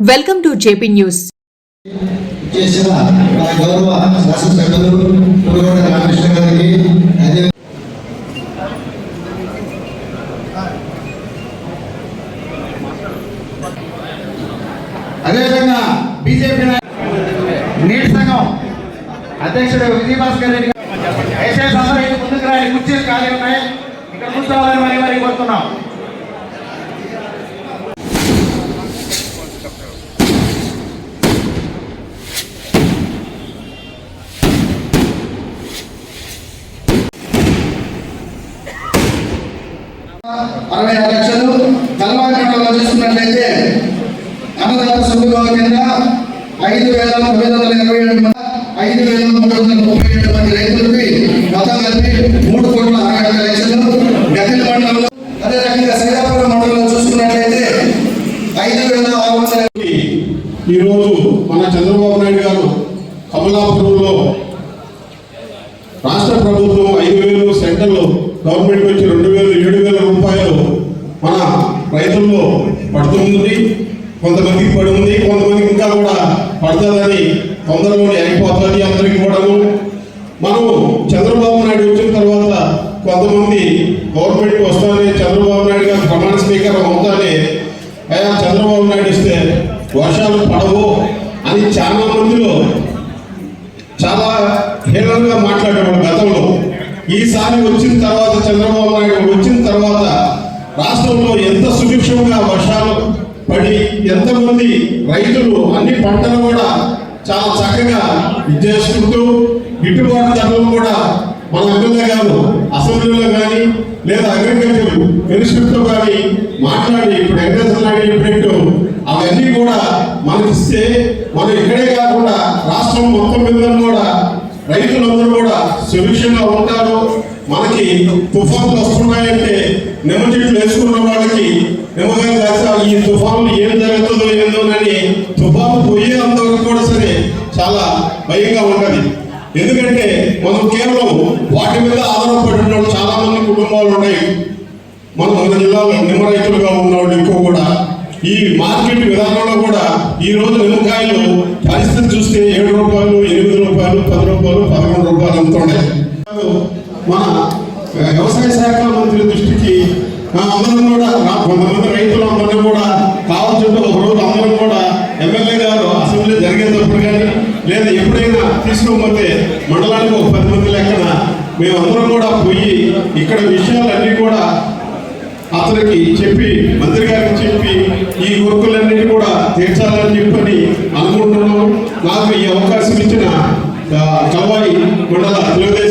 Welcome to JP news చేసిన మా గౌరవ శాసనసభ్యులు రామకృష్ణ గారికి అదే అదేవిధంగా బీజేపీ నీటి సంఘం అధ్యక్షుడు విజయభాస్కర్ రెడ్డి దయచేసి అందరూ ముందుకు రాని కుర్చీలు ఖాళీ ఉన్నాయి. ఇక్కడ కూర్చోవాలని మరి మరి కోరుతున్నాం. అరవై ఆరు లక్షలు. కల్వాకండలో చూసుకున్నట్లయితే అన్నదాత సుఖభావ కింద ఐదు వేల తొమ్మిది వందల ఇరవై ఏడు మంది ఐదు వేల మూడు వందల ముప్పై ఏడు మంది రైతులకి మొత్తం కలిపి మూడు కోట్ల అరవై ఐదు లక్షలు. గతిల మండలంలో అదే రకంగా సైదాపురం మండలంలో చూసుకున్నట్లయితే ఐదు వేల ఆరు వందల ఈరోజు మన చంద్రబాబు నాయుడు గారు కమలాపురంలో రాష్ట్ర ప్రభుత్వం ఐదు వేలు సెంటర్లో గవర్నమెంట్ వచ్చి రెండు వేలు ఏడు వేల రూపాయలు మన రైతుల్లో పడుతుంది కొంతమందికి పడి ఉంది కొంతమందికి ఇంకా కూడా పడుతుందని తొందరలోనే అయిపోతుంది అందరికీ కూడాను. మనం చంద్రబాబు నాయుడు వచ్చిన తర్వాత కొంతమంది గవర్నమెంట్కి వస్తానే చంద్రబాబు నాయుడు గారు ప్రమాణ స్వీకారం అవుతానే అయ్యా చంద్రబాబు నాయుడు ఇస్తే వర్షాలు పడవు అని చాలా మందిలో చాలా హేళనగా మాట్లాడేవాడు ఈసారి వచ్చిన తర్వాత చంద్రబాబు నాయుడు వచ్చిన తర్వాత రాష్ట్రంలో ఎంత సుభిక్షంగా వర్షాలు పడి ఎంతమంది రైతులు అన్ని పంటలు కూడా చాలా చక్కగా ఇది చేసుకుంటూ గిట్టుబాటు ధరలు కూడా మన ఎమ్మెల్యే గారు అసెంబ్లీలో కానీ లేదా అగ్రికల్చర్ మినిస్టర్తో కానీ మాట్లాడి ఇప్పుడు వెంకటేశ్వర నాయుడు చెప్పినట్టు అవన్నీ కూడా మనకిస్తే మనం ఇక్కడే కాకుండా రాష్ట్రం మొత్తం మీద కూడా రైతులందరూ కూడా సుభిక్షంగా ఉంటారు. మనకి తుఫాన్లు వస్తున్నాయంటే నిమ్మ చెట్లు వేసుకున్న వాళ్ళకి నిమ్మకాయ కాస్త ఈ తుఫాన్లు ఏం జరుగుతుందో ఏందోనని తుఫాను పోయే అంతవరకు కూడా సరే చాలా భయంగా ఉంటుంది. ఎందుకంటే మనం కేవలం వాటి మీద ఆధారపడి ఉన్న వాళ్ళు చాలా మంది కుటుంబాలు ఉన్నాయి. మన మన జిల్లాలో నిమ్మ రైతులుగా ఉన్నవాళ్ళు ఎక్కువ కూడా. ఈ మార్కెట్ విధానంలో కూడా ఈ రోజు నిమ్మకాయలు పరిస్థితి చూస్తే ఏడు రూపాయలు ఎనిమిది రూపాయలు పది రూపాయలు పదకొండు రూపాయలు అమ్ముతున్నాయి మన వ్యవసాయ శాఖ మంత్రి దృష్టికి అందరం కూడా కొంతమంది రైతులు అందరం కూడా కావాల్సింటే ఒక రోజు అందరం కూడా ఎమ్మెల్యే గారు అసెంబ్లీ జరిగేటప్పుడు కానీ లేదా ఎప్పుడైనా తీసుకోకపోతే మండలానికి ఒక పది మంది లెక్కన మేమందరం కూడా పోయి ఇక్కడ విషయాలన్నీ కూడా అతనికి చెప్పి మంత్రి గారికి చెప్పి ఈ కోరికలన్నిటి కూడా తీర్చాలని చెప్పని అనుకుంటున్నాం నాకు ఈ అవకాశం ఇచ్చిన acuerdo a las.